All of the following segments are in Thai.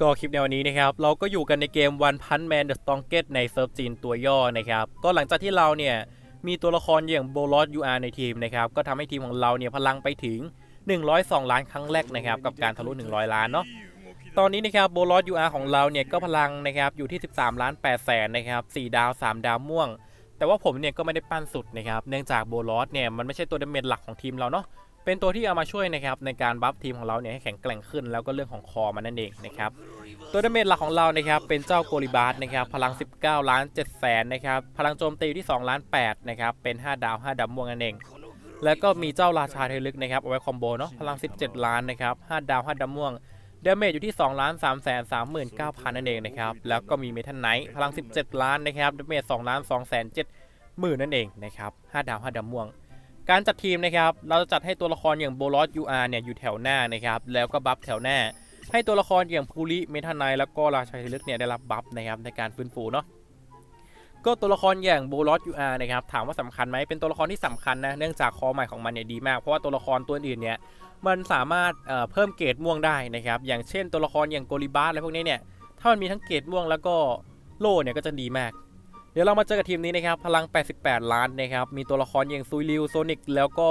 ก็คลิปในวันนี้นะครับ เราก็อยู่กันในเกม One Punch Man The Strongest ในเซิร์ฟจีนตัวย่อนะครับ ก็หลังจากที่เราเนี่ยมีตัวละครอย่างโบลอสยูอาร์ในทีมนะครับ ก็ทำให้ทีมของเราเนี่ยพลังไปถึง 102 ล้านครั้งแรกนะครับ กับการทะลุ 100 ล้านเนาะตอนนี้นะครับโบลอสยูอาร์ของเราเนี่ยก็พลังนะครับอยู่ที่ 13 ล้าน8แสนนะครับ4ดาว 3 ดาวม่วง แต่ว่าผมเนี่ยก็ไม่ได้ปั้นสุดนะครับเนื่องจากโบลอสเนี่ยมันไม่ใช่ตัวดาเมจหลักของทีมเราเนาะ เป็นตัวที่เอามาช่วยนะครับในการบัฟทีมของเราเนี่ยให้แข็งแกร่งขึ้น แล้วก็เรื่องของคอมันนั่นเองนะครับตัวดาเมจหลักของเรานะครับเป็นเจ้าโกลิบาสนะครับพลัง 19 ล้าน7แสนนะครับพลังโจมตีอยู่ที่2ล้าน8นะครับเป็น 5 ดาว 5ดาวม่วงนั่นเองแล้วก็มีเจ้าราชาเทลึกนะครับเอาไว้คอมโบเนาะพลัง 17 ล้านนะครับ5ดาว 5ดาวม่วงดาเมจอยู่ที่2ล้าน3แสน39,000นั่นเองนะครับแล้วก็มีเมทัลไนท์พลัง 17 ล้านนะครับดาเมจ2ล้าน2แสน7หมื่นนั่นเองนะครับ5ดาว 5ดาวม่วง การจัดทีมนะครับเราจะจัดให้ตัวละครอย่างโบลอสยูอาร์เนี่ยอยู่แถวหน้านะครับแล้วก็บัฟแถวหน้า ให้ตัวละครอย่างพูริเมทานไนแล้วก็ราชาธิลึกเนี่ยได้รับบัฟนะครับในการฟื้นฟูเนาะก็ตัวละครอย่างโบลอสยูอาร์นะครับถามว่าสำคัญไหมเป็นตัวละครที่สำคัญนะเนื่องจากคอใหม่ของมันเนี่ยดีมากเพราะว่าตัวละครตัวอื่นเนี่ยมันสามารถเเพิ่มเกรดม่วงได้นะครับอย่างเช่นตัวละครอย่างโกลิบาสอะไรพวกนี้เนี่ยถ้ามันมีทั้งเกรดม่วงแล้วก็โล่เนี่ยก็จะดีมาก เดี๋ยวเรามาเจอกับทีมนี้นะครับ พลัง 88 ล้านนะครับ มีตัวละครอย่างซุยริวโซนิกแล้วก็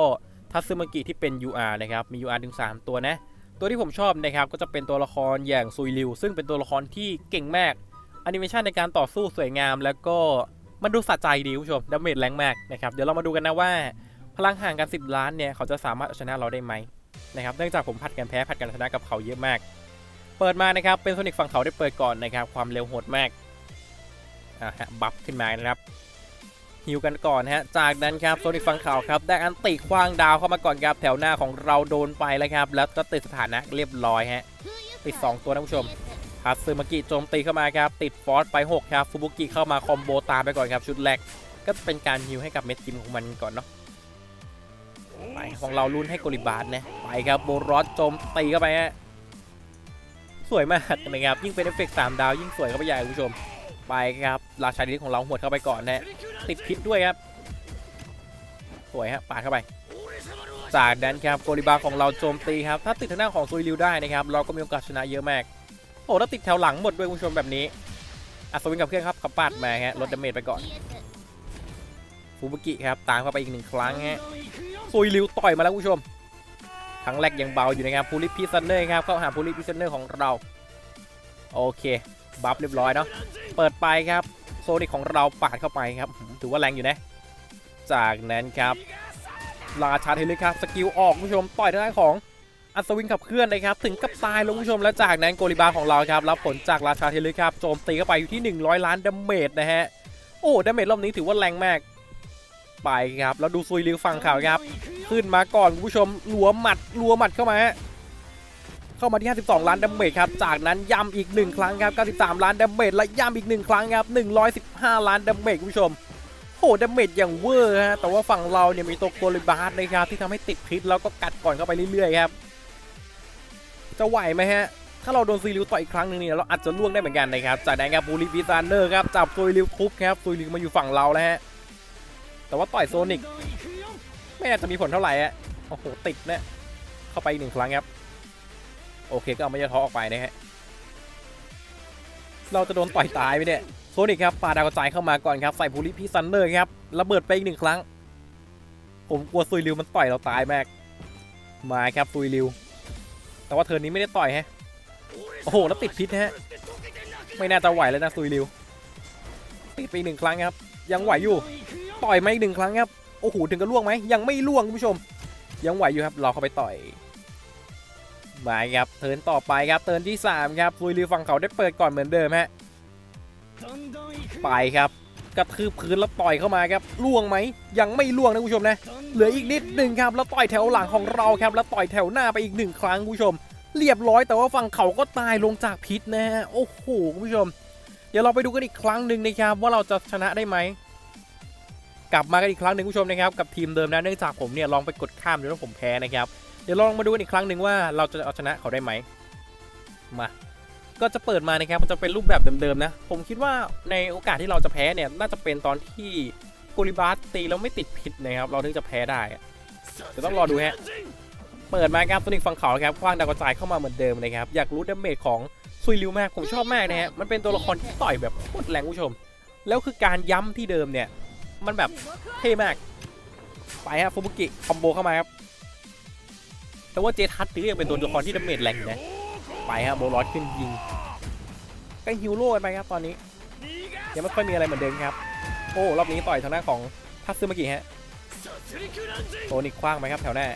ทัตสึมกิที่เป็น UR นะครับ มี UR ถึง 3 ตัวนะ ตัวที่ผมชอบนะครับ ก็จะเป็นตัวละครอย่างซุยริวซึ่งเป็นตัวละครที่เก่งมากแอนิเมชันในการต่อสู้สวยงาม แล้วก็มันดูสะใจดีคุณผู้ชมดาเมจแรงมากนะครับ เดี๋ยวเรามาดูกันนะว่า พลังห่างกัน 10 ล้านเนี่ยเขาจะสามารถชนะเราได้ไหมนะครับ เนื่องจากผมผัดกันแพ้ผัดกันชนะกับเขาเยอะมาก เปิดมานะครับ เป็นโซนิกฝั่งเขาได้เปิดก่อนนะครับ ความเร็วโหดมาก บัฟขึ้นมานะครับฮิวกันก่อนฮะ จากนั้นครับโซนิกฟังข่าวครับ ได้อันติคว้างดาวเข้ามาก่อนครับแถวหน้าของเราโดนไปแล้วครับ แล้วก็ติดสถานะเรียบร้อยฮะ ติด 2 ตัวนะผู้ชมฮัตซึมากิโจมตีเข้ามาครับ ติดฟอสไป 6 ครับ ฟูบุกิเข้ามาคอมโบตามไปก่อนครับชุดแรก ก็เป็นการฮิวให้กับเม็ดจิมของมันก่อนเนาะ ไปของเราลุ้นให้โกลิบาสนะ ไปครับโบรอสโจมตีเข้าไปฮะ สวยมากนะครับ ยิ่งเป็นเอฟเฟกต์สามดาวยิ่งสวยเข้าไปใหญ่คุณผู้ชม ไปครับราชาดิของเราหวดเข้าไปก่อนนะฮะติดพิษด้วยครับสวยฮะปาดเข้าไป จากนั้นครับโกลิบาของเราโจมตีครับถ้าติดทางหน้าของซุยริวได้นะครับเราก็มีโอกาสชนะเยอะมากโอ้แล้วติดแถวหลังหมดด้วยคุณผู้ชมแบบนี้อัศวินกับเครื่องครับขับปาดมาฮะลดดาเมจไปก่อนฟูบุกิครับตามเข้าไปอีกหนึ่งครั้งฮะซุยริวต่อยมาแล้วคุณผู้ชมครั้งแรกยังเบาอยู่นะครับพูลิพิซันเนอร์ครับเข้าหาพูลิพิซันเนอร์ของเรา โอเค บัฟเรียบร้อยเนาะ เปิดไปครับ โซนิกของเราปาดเข้าไปครับ ถือว่าแรงอยู่นะ จากนั้นครับ ราชาเทเลครับ สกิลออกผู้ชม ต่อยทางด้านของอัศวินขับเคลื่อนนะครับ ถึงกับตายลงผู้ชม แล้วจากนั้นโกลิบาของเราครับ รับผลจากราชาเทเลครับ โจมตีเข้าไปอยู่ที่ 100 ล้านดาเมจนะฮะ โอ้ดาเมจรอบนี้ถือว่าแรงมาก ไปครับ แล้วดูซุยลิวฟังข่าวครับ ขึ้นมาก่อนคุณผู้ชมรัวหมัดรัวหมัดเข้ามาฮะ เข้ามาที่ 52 ล้านดาเมจครับ จากนั้นย้ำอีก 1 ครั้งครับ 93 ล้านดาเมจและย้ำอีก 1 ครั้งครับ 115 ล้านดาเมจคุณผู้ชมโหดาเมจอย่างเวอร์ฮะ แต่ว่าฝั่งเราเนี่ยมีตัวโกลิบาสนะครับที่ทำให้ติดพิษแล้วก็กัดก่อนเข้าไปเรื่อยๆครับ จะไหวไหมฮะถ้าเราโดนซุยริวต่อยอีกครั้งหนึงเนี่ยเราอาจจะล่วงได้เหมือนกันนะครับ จากนั้นครับบูริบิซานเนอร์ครับจับซุยริวทุบครับซุยริวมาอยู่ฝั่งเราแล้วฮะ แต่ว่าต่อยโซนิกไม่น่าจะมีผลเท่าไหร่อะโอ้โหติดนะ เข้าไปอีกหนึ่งครั้งครับ โอเคก็เอาไม่ยาท้อออกไปนะฮะเราจะโดนต่อยตายไปเนี่ยโซนิกครับปาดาวกระจายเข้ามาก่อนครับใส่บูริพีซันเนอร์ครับระเบิดไปอีกหนึ่งครั้ง ผมกลัวซุยริวมันต่อยเราตายมากมาครับซุยริว แต่ว่าเทิร์นนี้ไม่ได้ต่อยฮะโอ้โหแล้วติดพิษฮะไม่น่าจะไหวแล้วนะซุยริวติดไปอีกหนึ่งครั้งครับ ยังไหวอยู่ต่อยมาอีกหนึ่งครั้งครับโอ้โหถึงกับล่วงไหมยังไม่ล่วงคุณผู้ชม ยังไหวอยู่ครับราเข้าไปต่อย มาครับเทินต่อไปครับเทินที่ 3 ครับซุยริวฝั่งเขาได้เปิดก่อนเหมือนเดิมฮะไปครับกระทืบพื้นแล้วต่อยเข้ามาครับล่วงไหมยังไม่ล่วงนะคุณผู้ชมนะเหลืออีกนิดหนึ่งครับแล้วต่อยแถวหลังของเราครับแล้วต่อยแถวหน้าไปอีกหนึ่งครั้งคุณผู้ชม เรียบร้อยแต่ว่าฝั่งเขาก็ตายลงจากพิษนะฮะโอ้โหคุณผู้ชม เดี๋ยวเราไปดูกันอีกครั้งหนึ่งนะครับว่าเราจะชนะได้ไหมกลับมากันอีกครั้งหนึ่งคุณผู้ชมนะครับกับทีมเดิมนะเนื่องจากผมเนี่ยลองไปกดข้ามแล้วผมแพ้นะครับ เดี๋ยวลองมาดูกันอีกครั้งหนึ่งว่าเราจะเอาชนะเขาได้ไหมมา ก็จะเปิดมานะครับมันจะเป็นรูปแบบเดิมๆนะ ผมคิดว่าในโอกาสที่เราจะแพ้เนี่ยน่าจะเป็นตอนที่โกลิบาสตีแล้วไม่ติดพิษนะครับเราถึงจะแพ้ได้อะเดี๋ยวต้องรอดูฮะเปิดมาครับโซนิกฝั่งเขาครับคว้างดาวกระจายเข้ามาเหมือนเดิมนะครับอยากรู้ดาเมจของซุยริวมากผมชอบมากนะฮะมันเป็นตัวละครที่ต่อยแบบโคตรแรงคุณผู้ชม แล้วคือการย้ำที่เดิมเนี่ย มันแบบเท่มากไปฮะฟูบุกิคอมโบเข้ามาครับ แต่ว่าเจทัสนี่ยังเป็นตัวละครที่ดาเมจแรงนะ ไปฮะโบลอสขึ้นยิงก็ฮิวโร่ไปครับตอนนี้ ยังไม่ค่อยมีอะไรเหมือนเดิมครับ โอ้รอบนี้ต่อยทางหน้าของทัตซึเมากิฮะโซนิกคว้างไหมครับแถวหน้า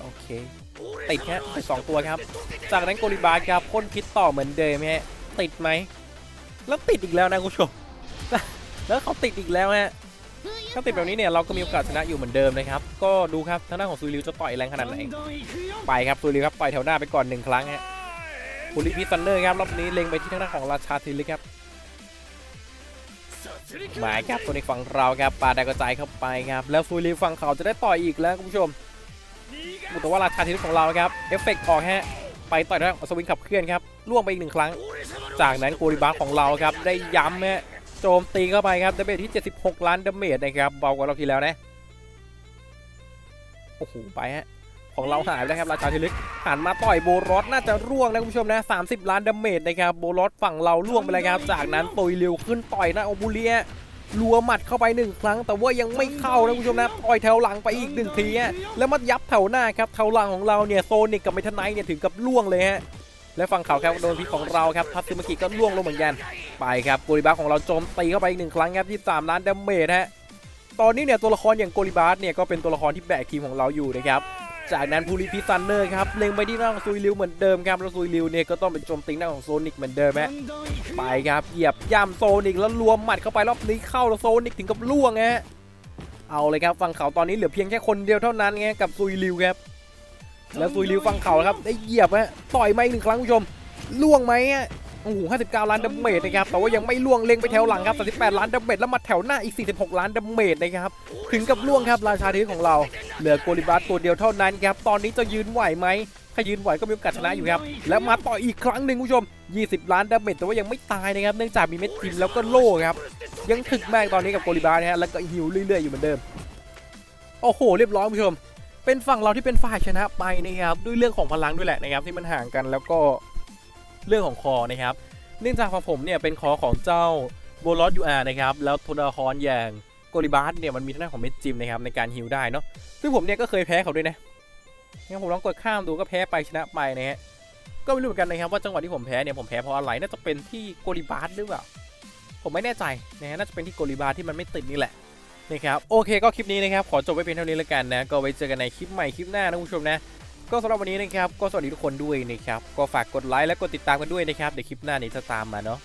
โอเค ติดฮะติดสองตัวครับ จากนั้นโกลิบาครับพ่นพิษต่อเหมือนเดิมฮะติดไหม แล้วติดอีกแล้วนะคุณผู้ชมแล้วเขาติดอีกแล้วฮะ ถ้าติดแบบนี้เนี่ยเราก็มีโอกาสชนะอยู่เหมือนเดิมนะครับ ก็ดูครับทางด้านของซูริวจะต่อยแรงขนาดไหน ไปครับซูริวครับต่อยแถวหน้าไปก่อนหนึ่งครั้งฮะบุริพิซันเนอร์ครับรอบนี้เล็งไปที่ทางด้านของราชาทิลิครับหมายครับตัวในฝั่งเราครับปาดากระจายเข้าไปครับแล้วซูริวฝั่งเขาจะได้ต่อยอีกแล้วคุณผู้ชมแต่ว่าราชาทิลิของเราครับเอฟเฟกต์ออกฮะไปต่อยทางด้านของสวิงขับเคลื่อนครับล่วงไปอีกหนึ่งครั้ง จากนั้นโกริบาของเราครับได้ย้ำฮะ โจมตีเข้าไปครับดาเมจที่ 76 ล้านดาเมจนะครับเบากว่าเราทีแล้วนะโอ้โหไปฮะของเราหายไปแล้วครับราชาธิลึกหันมาต่อยโบรอสน่าจะร่วงนะคุณผู้ชมนะ 30 ล้านดาเมจนะครับโบรอสฝั่งเราร่วงไปเลยครับจากนั้นตุยเร็วขึ้นต่อยหนะโอบูเลียรัวหมัดเข้าไปหนึ่งครั้ง แต่ว่ายังไม่เข้านะคุณผู้ชมนะต่อยแถวหลังไปอีกหนึ่งทีฮะแล้วมายับแถวหน้าครับแถวหลังของเราเนี่ยโซนิกกับเมทันไนท์เนี่ยถึงกับล่วงเลยฮะและฝั่งเขาครับโดนพิษของเราครับทัตซึมากิก็ล่วงลงเหมือนกัน ไปครับโกลิบาสของเราโจมตีเข้าไปอีกหนึ่งครั้งครับที่3ล้านดาเมจฮะ ตอนนี้เนี่ยตัวละครอย่างโกลิบาสเนี่ยก็เป็นตัวละครที่แบกทีมของเราอยู่นะครับ จากนั้นพูริพิซันเนอร์ครับเล็งไปที่หน้าของซุยริวเหมือนเดิมครับแล้วซุยริวเนี่ยก็ต้องเป็นโจมตีหน้าของโซนิกเหมือนเดิมฮะ ไปครับเหยียบย่ำโซนิกแล้วรวมหมัดเข้าไปรอบนี้เข้าแล้วโซนิกถึงกับล่วงฮะ เอาเลยครับฝั่งเขาตอนนี้เหลือเพียงแค่คนเดียวเท่านั้นไงกับซุยริวครับ แล้วซุยริวฝั่งเขาครับได้เหยียบฮะต่อยมาอีกหนึ่งครั้งผู้ชมล่วงไหมอะ โอ้โห59 ล้านดาเมจนะครับ แต่ว่ายังไม่ล่วงเล็งไปแถวหลังครับ38ล้านดาเมจแล้วมาแถวหน้าอีก 46 ล้านดาเมจนะครับ ถึงกับล่วงครับราชาทีของเรา เหลือโกลิบาสตัวเดียวเท่านั้นครับ ตอนนี้จะยืนไหวไหม ถ้ายืนไหวก็มีโอกาสชนะอยู่ครับ แล้วมาต่ออีกครั้งหนึ่งผู้ชม 20 ล้านดาเมจแต่ว่ายังไม่ตายนะครับ เนื่องจากมีเม็ดทิมแล้วก็โล่ครับ ยังถึกมากตอนนี้กับโกลิบาสนะฮะ แล้วก็ฮิวเรื่อยๆอยู่เหมือนเดิม โอ้โห เรียบร้อยผู้ชม เป็นฝั่งเราที่เป็นฝ่ายชนะไปนะครับ ด้วยเรื่องของพลังด้วยแหละนะครับที่มันห่างกันแล้วก็ เรื่องของคอนะครับ เนื่องจากของผมเนี่ยเป็นคอของเจ้าโบลอสยูอาร์นะครับ แล้วโทนาคอนอย่างโกลิบาสเนี่ยมันมีทางด้าของเมดจิมนะครับในการฮิลได้เนาะ ซึ่งผมเนี่ยก็เคยแพ้เขาด้วยนะงั้นผมลองกดข้ามดูก็แพ้ไปชนะไปนะฮะ ก็ไม่รู้เหมือนกันนะครับว่าจังหวะที่ผมแพ้เนี่ยผมแพ้เพราะอะไร น่าจะเป็นที่โกลิบาสหรือเปล่า ผมไม่แน่ใจนะฮะ น่าจะเป็นที่โกลิบาสที่มันไม่ติดนี่แหละนะครับ โอเคก็คลิปนี้นะครับขอจบไว้เพียงเท่านี้แล้วกันนะ ก็ไว้เจอกันในคลิปใหม่คลิปหน้านะคุณผู้ชมนะ ก็สำหรับวันนี้นะครับ ก็สวัสดีทุกคนด้วยนะครับ ก็ฝากกดไลค์และกดติดตามกันด้วยนะครับ เดี๋ยวคลิปหน้านี้จะตามมาเนาะ